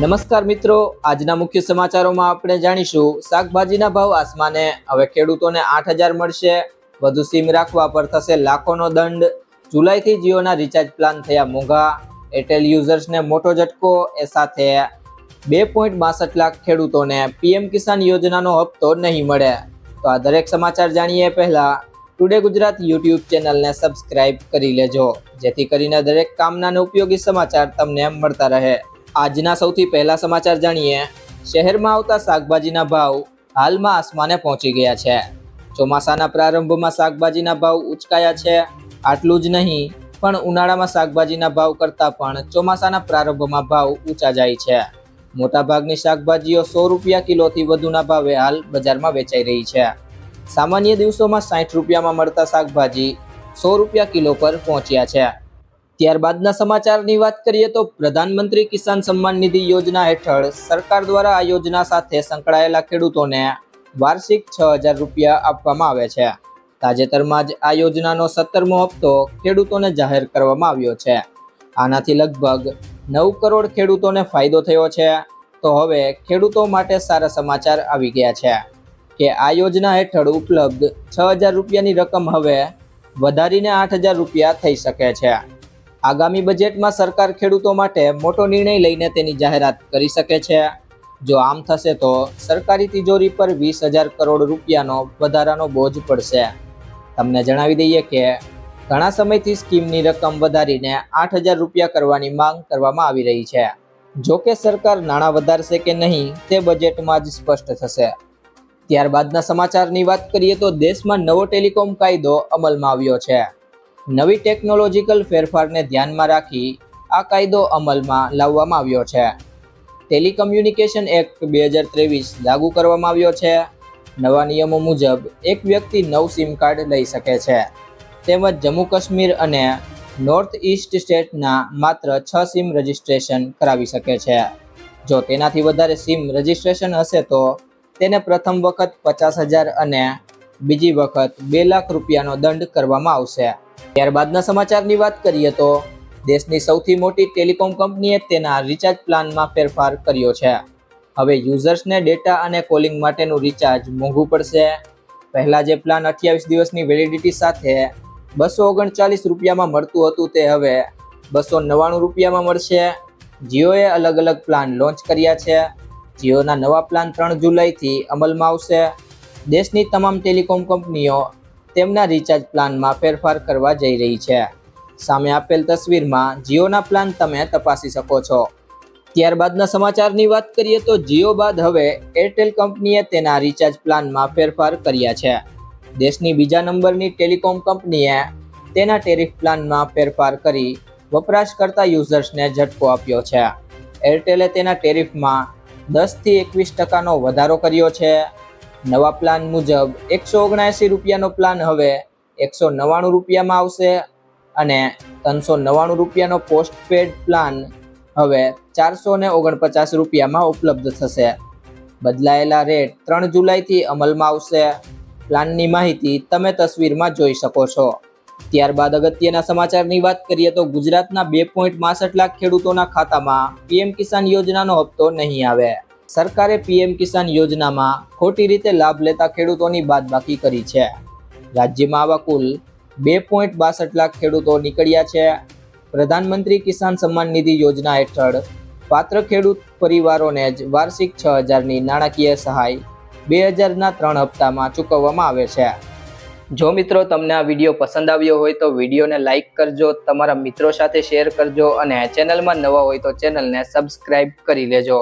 નમસ્કાર મિત્રો. આજના મુખ્ય સમાચારોમાં આપણે જાણીશું, શાકભાજીના ભાવ આસમાને, હવે ખેડૂતોને આઠ હજાર મળશે, વધુ સીમ રાખવા પર થશે લાખોનો દંડ, જુલાઈથી જીઓના રિચાર્જ પ્લાન થયા મોંઘા, એરટેલ યુઝર્સને મોટો ઝટકો, એ સાથે બે પોઈન્ટ બાસઠ લાખ ખેડૂતોને પીએમ કિસાન યોજનાનો હપ્તો નહીં મળે. તો આ દરેક સમાચાર જાણીએ પહેલાં, ટુડે ગુજરાત યુટ્યુબ ચેનલને સબસ્ક્રાઇબ કરી લેજો, જેથી કરીને દરેક કામના ઉપયોગી સમાચાર તમને મળતા રહે. આજના સૌથી પહેલા સમાચાર જાણીએ. શહેરમાં આવતા શાકભાજીના ભાવ હાલમાં આસમાને પહોંચી ગયા છે. ચોમાસાના પ્રારંભમાં શાકભાજીના ભાવ ઉચકાયા છે. આટલું જ નહીં, પણ ઉનાળામાં શાકભાજીના ભાવ કરતાં પણ ચોમાસાના પ્રારંભમાં ભાવ ઊંચા જાય છે. મોટાભાગની શાકભાજીઓ સો રૂપિયા કિલોથી વધુના ભાવે હાલ બજારમાં વેચાઈ રહી છે. સામાન્ય દિવસોમાં સાઠ રૂપિયામાં મળતા શાકભાજી સો રૂપિયા કિલો પર પહોંચ્યા છે. ત્યારબાદના સમાચારની વાત કરીએ તો પ્રધાનમંત્રી કિસાન સન્માન નિધિ યોજના હેઠળ સરકાર દ્વારા આ યોજના સાથે સંકળાયેલા ખેડૂતોને વાર્ષિક છ હજાર રૂપિયા આપવામાં આવે છે. તાજેતરમાં જ આ યોજનાનો સત્તરમો હપ્તો ખેડૂતોને જાહેર કરવામાં આવ્યો છે. આનાથી લગભગ નવ કરોડ ખેડૂતોને ફાયદો થયો છે. તો હવે ખેડૂતો માટે સારા સમાચાર આવી ગયા છે કે આ યોજના હેઠળ ઉપલબ્ધ છ હજાર રૂપિયાની રકમ હવે વધારીને આઠ હજાર રૂપિયા થઈ શકે છે. આગામી બજેટમાં સરકાર ખેડૂતો માટે મોટો નિર્ણય લઈને તેની જાહેરાત કરી શકે છે. જો આમ થશે તો સરકારી તિજોરી પર વીસ હજાર કરોડ રૂપિયાનો વધારાનો બોજ પડશે. તમને જણાવી દઈએ કે ઘણા સમયથી સ્કીમની રકમ વધારીને આઠ હજાર રૂપિયા કરવાની માંગ કરવામાં આવી રહી છે. જો કે સરકાર નાણાં વધારશે કે નહીં તે બજેટમાં જ સ્પષ્ટ થશે. ત્યારબાદના સમાચારની વાત કરીએ તો દેશમાં નવો ટેલિકોમ કાયદો અમલમાં આવ્યો છે. નવી ટેકનોલોજીકલ ફેરફારને ધ્યાનમાં રાખી આ કાયદો અમલમાં લાવવામાં આવ્યો છે. ટેલિકમ્યુનિકેશન એક્ટ બે હજાર ત્રેવીસ લાગુ કરવામાં આવ્યો છે. નવા નિયમો મુજબ એક વ્યક્તિ નવ સિમ કાર્ડ લઈ શકે છે. તેમજ જમ્મુ કાશ્મીર અને નોર્થ ઈસ્ટ સ્ટેટના માત્ર છ સિમ રજિસ્ટ્રેશન કરાવી શકે છે. જો તેનાથી વધારે સિમ રજિસ્ટ્રેશન હશે તો તેને પ્રથમ વખત પચાસ હજાર અને બીજી વખત બે લાખ રૂપિયાનો દંડ કરવામાં આવશે. ત્યારબાદના સમાચારની વાત કરીએ તો, દેશની સૌથી મોટી ટેલિકોમ કંપનીએ તેના રિચાર્જ પ્લાનમાં ફેરફાર કર્યો છે. હવે યુઝર્સને ડેટા અને કોલિંગ માટેનું રિચાર્જ મોંઘું પડશે. પહેલાં જે પ્લાન અઠ્યાવીસ દિવસની વેલિડિટી સાથે બસો ઓગણચાલીસ રૂપિયામાં મળતું હતું તે હવે બસો નવ્વાણું રૂપિયામાં મળશે. જીઓએ અલગ અલગ પ્લાન લોન્ચ કર્યા છે. જીઓના નવા પ્લાન ત્રણ જુલાઈથી અમલમાં આવશે. દેશની તમામ ટેલિકોમ કંપનીઓ તેમના રિચાર્જ પ્લાનમાં ફેરફાર કરવા જઈ રહી છે. સામે આપેલ તસવીરમાં જીઓના પ્લાન તમે તપાસી શકો છો. ત્યારબાદના સમાચારની વાત કરીએ તો જીઓ બાદ હવે એરટેલ કંપનીએ તેના રિચાર્જ પ્લાનમાં ફેરફાર કર્યા છે. દેશની બીજા નંબરની ટેલિકોમ કંપનીએ તેના ટેરિફ પ્લાનમાં ફેરફાર કરી વપરાશકર્તા યુઝર્સને ઝટકો આપ્યો છે. એરટેલે તેના ટેરિફમાં દસથી એકવીસ ટકાનો વધારો કર્યો છે. નવા પ્લાન મુજબ એકસો ઓગણએંસી રૂપિયાનો પ્લાન હવે એકસો નવ્વાણું રૂપિયામાં આવશે અને ત્રણસો નવ્વાણું રૂપિયાનો પોસ્ટપેડ પ્લાન હવે ચારસો ને ઓગણપચાસ રૂપિયામાં ઉપલબ્ધ થશે. બદલાયેલા રેટ ત્રણ જુલાઈથી અમલમાં આવશે. પ્લાનની માહિતી તમે તસવીરમાં જોઈ શકો છો. ત્યારબાદ અગત્યના સમાચારની વાત કરીએ તો ગુજરાતના બે પોઈન્ટ લાખ ખેડૂતોના ખાતામાં પીએમ કિસાન યોજનાનો હપ્તો નહીં આવે. સરકારે પીએમ કિસાન યોજનામાં ખોટી રીતે લાભ લેતા ખેડૂતોની બાદબાકી કરી છે. રાજ્યમાં આવા કુલ બે પોઈન્ટ બાસઠ લાખ ખેડૂતો નીકળ્યા છે. પ્રધાનમંત્રી કિસાન સન્માન નિધિ યોજના હેઠળ પાત્ર ખેડૂત પરિવારોને જ વાર્ષિક છ હજારની નાણાકીય સહાય બે હજારના ત્રણ હપ્તામાં ચૂકવવામાં આવે છે. જો મિત્રો તમને આ વીડિયો પસંદ આવ્યો હોય તો વિડીયોને લાઇક કરજો, તમારા મિત્રો સાથે શેર કરજો અને ચેનલમાં નવા હોય તો ચેનલને સબસ્ક્રાઈબ કરી લેજો.